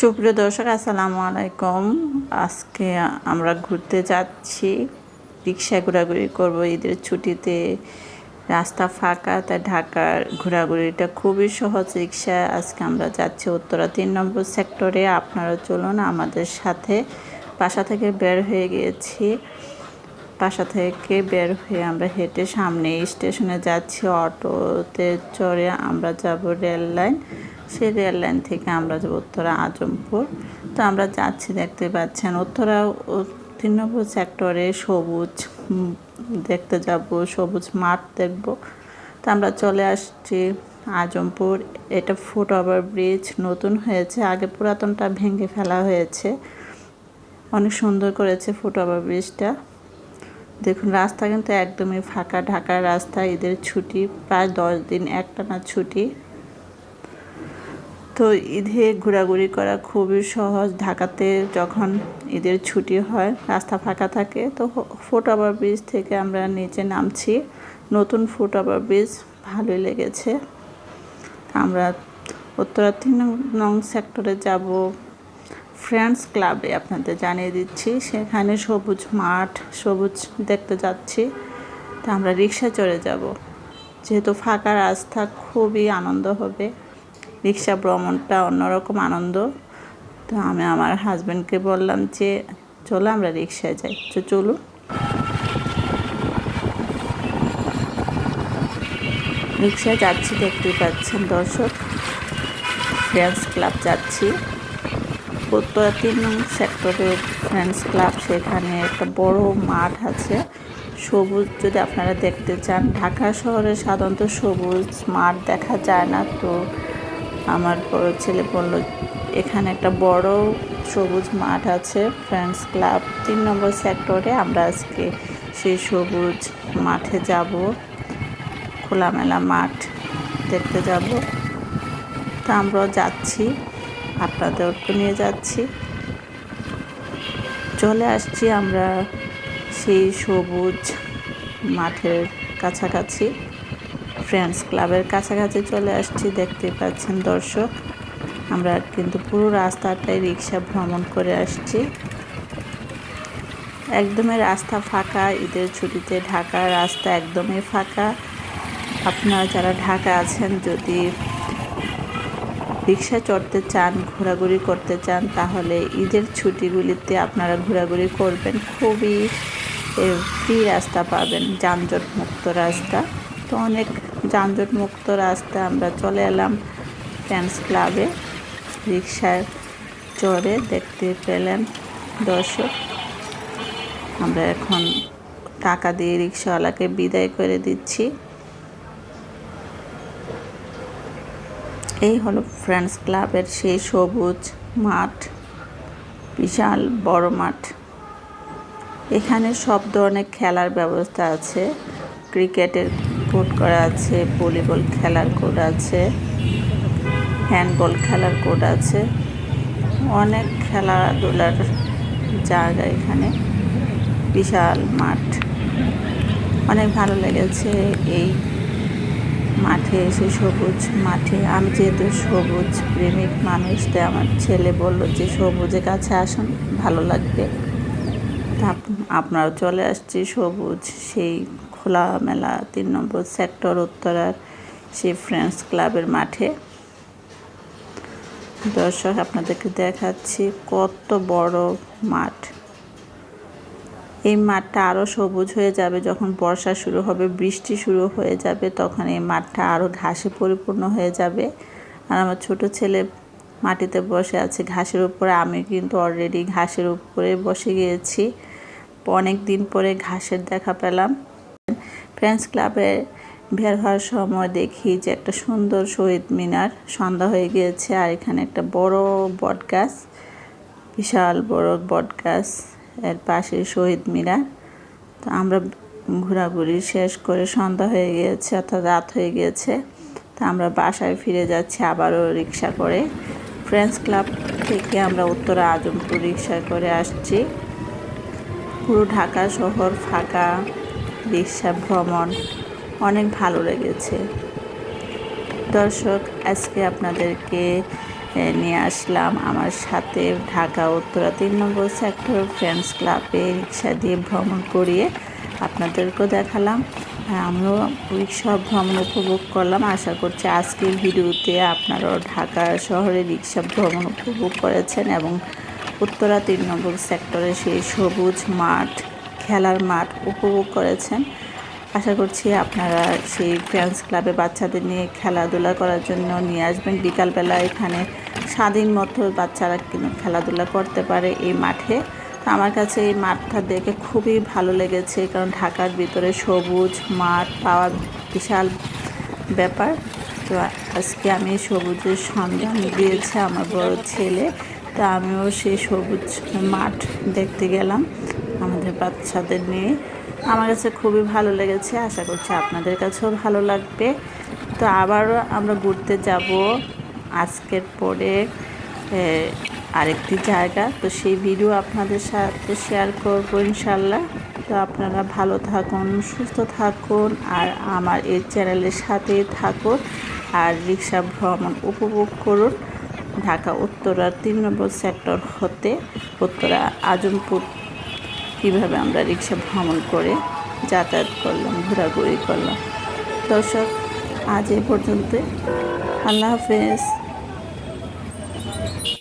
সুপ্রিয় দর্শক, আসসালামু আলাইকুম। আজকে আমরা ঘুরতে যাচ্ছি রিক্সা ঘোরাঘুরি করব, ঈদের ছুটিতে। রাস্তা ফাঁকা, তাই ঢাকার ঘোরাঘুরিটা খুবই সহজ রিক্সা আজকে আমরা যাচ্ছি উত্তরা তিন নম্বর সেক্টরে। আপনারা চলুন আমাদের সাথে। বাসা থেকে বের হয়ে গিয়েছি। বাসা থেকে বের হয়ে আমরা হেঁটে সামনে স্টেশনে যাচ্ছি, অটোতে চড়ে আমরা যাব রেল লাইন। সেই রেল লাইন থেকে আমরা যাব উত্তরা আজমপুর। তো আমরা যাচ্ছি, দেখতে পাচ্ছেন উত্তরা তিন সেক্টরে সবুজ দেখতে যাব, সবুজ মাঠ দেখব। তো আমরা চলে আসছি আজমপুর। এটা ফুট ওভার ব্রিজ, নতুন হয়েছে, আগে পুরাতনটা ভেঙে ফেলা হয়েছে। অনেক সুন্দর করেছে ফুট ওভার ব্রিজটা। দেখুন, রাস্তা কিন্তু একদমই ফাঁকা, ঢাকার রাস্তা, ঈদের ছুটি, প্রায় দশ দিন একটানা ছুটি। তো ঈদে ঘোরাঘুরি করা খুবই সহজ। ঢাকাতে যখন ঈদের ছুটি হয়, রাস্তা ফাঁকা থাকে, তো ফুট ওভার ব্রিজ থেকে আমরা নিচে নামছি। নতুন ফুট ওভার ব্রিজ, ভালোই লেগেছে। আমরা উত্তরা তিন নং সেক্টরে যাব। ফ্রেন্ডস ক্লাবে আপনাদের জানিয়ে দিচ্ছি, সেখানে সবুজ মাঠ, সবুজ দেখতে যাচ্ছি, তা আমরা রিক্সা চড়ে যাব। যেহেতু ফাঁকা রাস্তা, খুবই আনন্দ হবে। রিক্সা ভ্রমণটা অন্যরকম আনন্দ। তো আমি আমার হাজব্যান্ডকে বললাম যে, চলো আমরা রিক্সায় যাই। তো চলুন। রিক্সায় যাচ্ছি, দেখতেই পাচ্ছেন দর্শক। ফ্রেন্ডস ক্লাব যাচ্ছি। উত্তরা তিন সেক্টরের ফ্রেন্ডস ক্লাব সেখানে একটা বড় মাঠ আছে। সবুজ, যদি আপনারা দেখতে চান, ঢাকা শহরে সাধারণত সবুজ মাঠ দেখা যায় না। তো আমার বড় ছেলে বলল, এখানে একটা বড় সবুজ মাঠ আছে ফ্রেন্ডস ক্লাব তিন নম্বর সেক্টরে আমরা আজকে সেই সবুজ মাঠে যাব, খোলামেলা মাঠ দেখতে যাব। তা আমরাও যাচ্ছি আপনাদেরকে নিয়ে যাচ্ছি। চলে আসছি আমরা সেই সবুজ মাঠের কাছাকাছি। ফ্রেন্ডস ক্লাবের কাছাকাছি চলে আসছি দেখতে পাচ্ছেন দর্শক। আমরা কিন্তু পুরো রাস্তাটাই রিক্সা ভ্রমণ করে আসছি। একদমই রাস্তা ফাঁকা, ঈদের ছুটিতে ঢাকার রাস্তা একদমই ফাঁকা। আপনারা যারা ঢাকা আছেন, যদি রিক্সা চড়তে চান, ঘোরাঘুরি করতে চান, তাহলে ঈদের ছুটিগুলিতে আপনারা ঘোরাঘুরি করবেন। খুবই ফ্রি রাস্তা পাবেন যানজট মুক্ত রাস্তা। তো অনেক যানজট মুক্ত রাস্তা আমরা চলে এলাম ফ্রেন্ডস ক্লাবে রিক্সায় চড়ে দেখতে পেলেন দর্শক। আমরা এখন টাকা দিয়ে রিক্সাওয়ালাকে বিদায় করে দিচ্ছি। এই হলো ফ্রেন্ডস ক্লাবের সেই সবুজ মাঠ, বিশাল বড় মাঠ। এখানে সব ধরনের খেলার ব্যবস্থা আছে। ক্রিকেটের কোর্ট করা আছে, ভলিবল খেলার কোর্ট আছে, হ্যান্ডবল খেলার কোর্ট আছে, অনেক খেলাধুলার জায়গা এখানে, বিশাল মাঠ। অনেক ভালো লেগেছে এই মাঠে এসে সবুজ মাঠে। আমি যেহেতু সবুজ, প্রেমিক মানুষ, তাই আমার ছেলে বলল যে, সবুজের কাছে আসুন, ভালো লাগবে। আপনারাও চলে আসছি সবুজ, সেই খোলামেলা তিন নম্বর সেক্টর উত্তরার সেই ফ্রেন্ডস ক্লাবের মাঠে। দর্শক, আপনাদেরকে দেখাচ্ছি কত বড় মাঠ। এই মাঠটা আরও সবুজ হয়ে যাবে যখন বর্ষা শুরু হবে, বৃষ্টি শুরু হয়ে যাবে, তখন এই মাঠটা আরও ঘাসে পরিপূর্ণ হয়ে যাবে। আর আমার ছোট ছেলে মাটিতে বসে আছে। ঘাসের উপরে আমি কিন্তু অলরেডি ঘাসের উপরে বসে গিয়েছি। অনেক দিন পরে ঘাসের দেখা পেলাম। ফ্রেন্ডস ক্লাবে বের হওয়ার সময় দেখি যে একটা সুন্দর শহীদ মিনার সন্ধ্যা হয়ে গিয়েছে আর এখানে একটা বড় বট গাছ, বিশাল বড় বট গাছ এর পাশে শহীদ মিনার। তো আমরা ঘোরাঘুরি শেষ করে সন্ধ্যা হয়ে গিয়েছে অর্থাৎ রাত হয়ে গিয়েছে। তো আমরা বাসায় ফিরে যাচ্ছি আবারও রিক্সা করে। ফ্রেন্ডস ক্লাব থেকে আমরা উত্তরা আজমপুর রিক্সা করে আসছি। পুরো ঢাকা শহর ফাঁকা রিক্সা ভ্রমণ অনেক ভালো লেগেছে। দর্শক, আজকে আপনাদেরকে নিয়ে আসলাম আমার সাথে ঢাকা উত্তরা তিন নম্বর সেক্টর ফ্রেন্ডস ক্লাবে রিক্সা দিয়ে ভ্রমণ করিয়ে আপনাদেরকেও দেখালাম। হ্যাঁ, আমিও রিক্সা ভ্রমণ উপভোগ করলাম। আশা করছি আজকের ভিডিওতে আপনারাও ঢাকা শহরে রিক্সা ভ্রমণ উপভোগ করেছেন এবং উত্তরা তিন নম্বর সেক্টরে সেই সবুজ মাঠ খেলার মাঠ উপভোগ করেছেন। আশা করছি আপনারা সেই ফ্রেন্ডস ক্লাবে বাচ্চাদের নিয়ে খেলাধুলা করার জন্য নিয়ে আসবেন। বিকালবেলা এখানে স্বাধীন মতো বাচ্চারা খেলাধুলা করতে পারে এই মাঠে। আমার কাছে এই মাঠটা দেখে খুবই ভালো লেগেছে, কারণ ঢাকার ভিতরে সবুজ মাঠ পাওয়া বিশাল ব্যাপার। তো আজকে আমি সবুজের সন্ধান দিয়েছে আমার বড় ছেলে, তো আমিও সেই সবুজ মাঠ দেখতে গেলাম আমাদের বাচ্চাদের নিয়ে। আমার কাছে খুবই ভালো লেগেছে, আশা করছি আপনাদের কাছেও ভালো লাগবে। তো আবারও আমরা ঘুরতে যাব আজকের পরে আরেকটি জায়গা। তো সেই ভিডিও আপনাদের সাথে শেয়ার করব ইনশাল্লাহ তো আপনারা ভালো থাকুন, সুস্থ থাকুন, আর আমার এই চ্যানেলের সাথে থাকুন, আর রিক্সা ভ্রমণ উপভোগ করুন। ঢাকা উত্তরার তিন নম্বর সেক্টর হতে উত্তরা আজমপুর। কীভাবে আমরা রিক্সা ভ্রমণ করে যাতায়াত করলাম, ঘোরাঘুরি করলাম। দর্শক, আজ এই পর্যন্ত আল্লাহ হাফেজ।